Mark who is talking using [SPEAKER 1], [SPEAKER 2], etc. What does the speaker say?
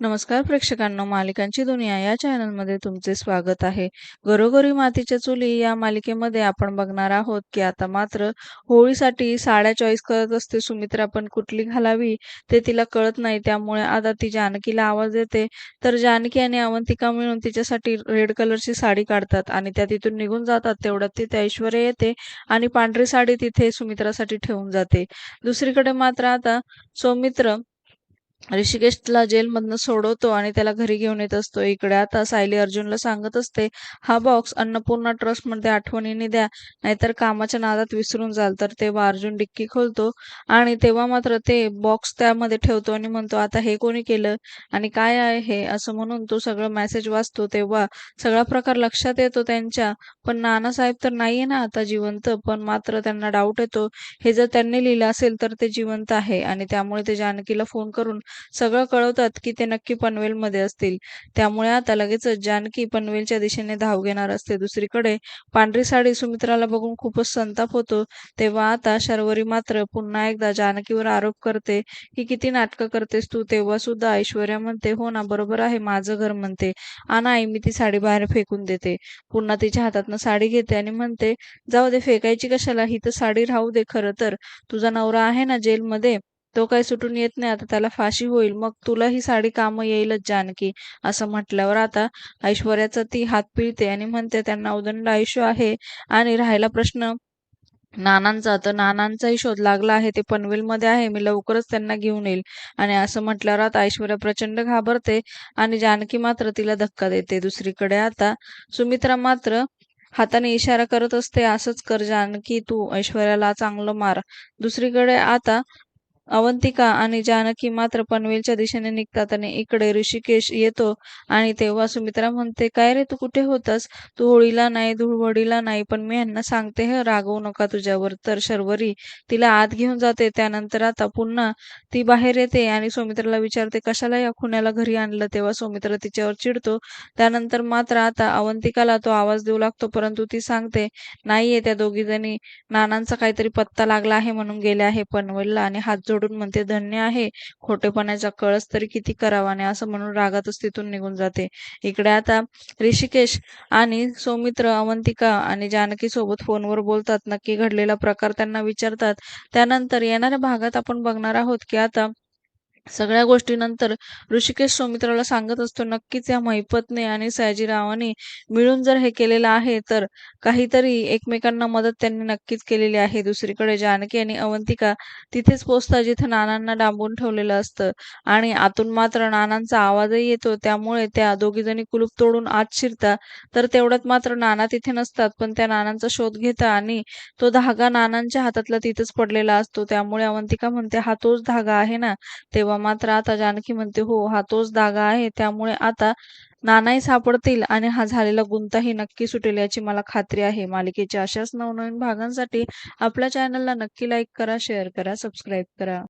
[SPEAKER 1] नमस्कार प्रेक्षकांनो मालिकांची दुनिया या चॅनलमध्ये तुमचे स्वागत आहे. घरोघरी मातीच्या चुली या मालिकेमध्ये आपण बघणार आहोत की आता मात्र होळीसाठी साड्या चॉईस करत असते सुमित्रा पण कुठली घालावी ते तिला कळत नाही. त्यामुळे आता ती जानकीला आवाज देते. तर जानकी आणि अवंतिका मिळून तिच्यासाठी रेड कलरची साडी काढतात आणि त्या तिथून निघून जातात. तेवढ्यात तिथे ऐश्वर्या येते आणि पांढरी साडी तिथे सुमित्रासाठी ठेवून जाते. दुसरीकडे मात्र आता सौमित्र ऋषिकेशला जेलमधनं सोडवतो आणि त्याला घरी घेऊन येत असतो. इकडे आता सायली अर्जुनला सांगत असते हा बॉक्स अन्नपूर्णा ट्रस्टमध्ये आठवणीने द्या नाहीतर कामाच्या नादात विसरून जाल. तर तेव्हा अर्जुन डिक्की खोलतो आणि तेव्हा मात्र ते बॉक्स त्यामध्ये ठेवतो आणि म्हणतो आता हे कोणी केलं आणि काय आहे हे? असं म्हणून तो सगळं मेसेज वाचतो. तेव्हा सगळा प्रकार लक्षात येतो त्यांच्या पण नानासाहेब तर नाहीये ना आता जिवंत पण मात्र त्यांना डाऊट येतो. हे जर त्यांनी लिहिलं असेल तर ते जिवंत आहे. आणि त्यामुळे ते जानकीला फोन करून सगळं कळवतात की ते नक्की पनवेलमध्ये असतील. त्यामुळे आता लगेचच जानकी पनवेलच्या दिशेने धाव घेणार असते. दुसरीकडे पांढरी साडी सुमित्राला बघून खूपच संताप होतो. तेव्हा आता शर्वरी मात्र पुन्हा एकदा जानकीवर आरोप करते की किती नाटकं करतेस तू. तेव्हा सुद्धा ऐश्वर्या म्हणते हो ना बरोबर आहे माझं घर म्हणते. आणि आई मी ती साडी बाहेर फेकून देते. पुन्हा तिच्या हातातनं साडी घेते आणि म्हणते जाऊ दे फेकायची कशाला? ही तर साडी राहू दे खरं तर. तुझा नवरा आहे ना जेलमध्ये? तो काही सुटून येत नाही. आता त्याला फाशी होईल. मग तुला ही साडी कामं येईलच जानकी असं म्हटल्यावर आता ऐश्वर्याचा ती हात पिळते आणि म्हणते त्यांना उदंड आयुष्य आहे आणि राहिला प्रश्न नानांचा. तर नानांचाही शोध लागला आहे. ते पनवेलमध्ये आहे. मी लवकरच त्यांना घेऊन येईल. आणि असं म्हटल्यावर आता ऐश्वर्या प्रचंड घाबरते आणि जानकी मात्र तिला धक्का देते. दुसरीकडे आता सुमित्रा मात्र हाताने इशारा करत असते असंच कर जानकी तू ऐश्वर्याला चांगलं मार. दुसरीकडे आता अवंतिका आणि जानकी मात्र पनवेलच्या दिशेने निघतात आणि इकडे ऋषिकेश येतो आणि तेव्हा सुमित्रा म्हणते काय रे तू कुठे होतास? तू होळीला नाही धुळवडीला नाही पण मी यांना सांगते हे रागवू नका तुझ्यावर. तर शर्वरी तिला आत घेऊन जाते. त्यानंतर आता पुन्हा ती बाहेर येते आणि सौमित्राला विचारते कशाला या खुन्याला घरी आणलं? तेव्हा सौमित्र तिच्यावर चिडतो. त्यानंतर मात्र आता अवंतिकाला तो आवाज देऊ लागतो परंतु ती सांगते नाहीये त्या दोघी जणी नानांचा काहीतरी पत्ता लागला आहे म्हणून गेले आहे पनवेलला आणि हात जोड सोडून म्हणते धन्य आहे. खोटेपणाचा कळस तरी किती करावा आणि असं म्हणून रागातच तिथून निघून जाते. इकडे आता ऋषिकेश आणि सौमित्र अवंतिका आणि जानकी सोबत फोनवर बोलतात. नक्की घडलेला प्रकार त्यांना विचारतात. त्यानंतर येणाऱ्या भागात आपण बघणार आहोत की आता सगळ्या गोष्टीनंतर ऋषिकेश सौमित्राला सांगत असतो नक्कीच या महिपतने आणि सयाजीरावाने मिळून जर हे केलेलं आहे तर काहीतरी एकमेकांना मदत त्यांनी नक्कीच केलेली आहे. दुसरीकडे जानकी आणि अवंतिका तिथेच पोचतात जिथे नानांना डांबून ठेवलेलं असतं आणि आतून मात्र नानांचा आवाजही येतो. त्यामुळे त्या दोघी जणी कुलूप तोडून आत शिरतात. तर तेवढ्यात मात्र नाना तिथे नसतात पण त्या नानांचा शोध घेता आणि तो धागा नानांच्या हातातला तिथेच पडलेला असतो. त्यामुळे अवंतिका म्हणते हा तोच धागा आहे ना? तेव्हा मात्र आता जानकी म्हणते हो हा तोच धागा आहे त्यामुळे आता नानाही सापडतील आणि हा झालेला गुंताही नक्की सुटेल याची मला खात्री आहे. मालिकेच्या अशाच नवनवीन भागांसाठी आपल्या चॅनलला नक्की लाईक करा शेअर करा सबस्क्राईब करा.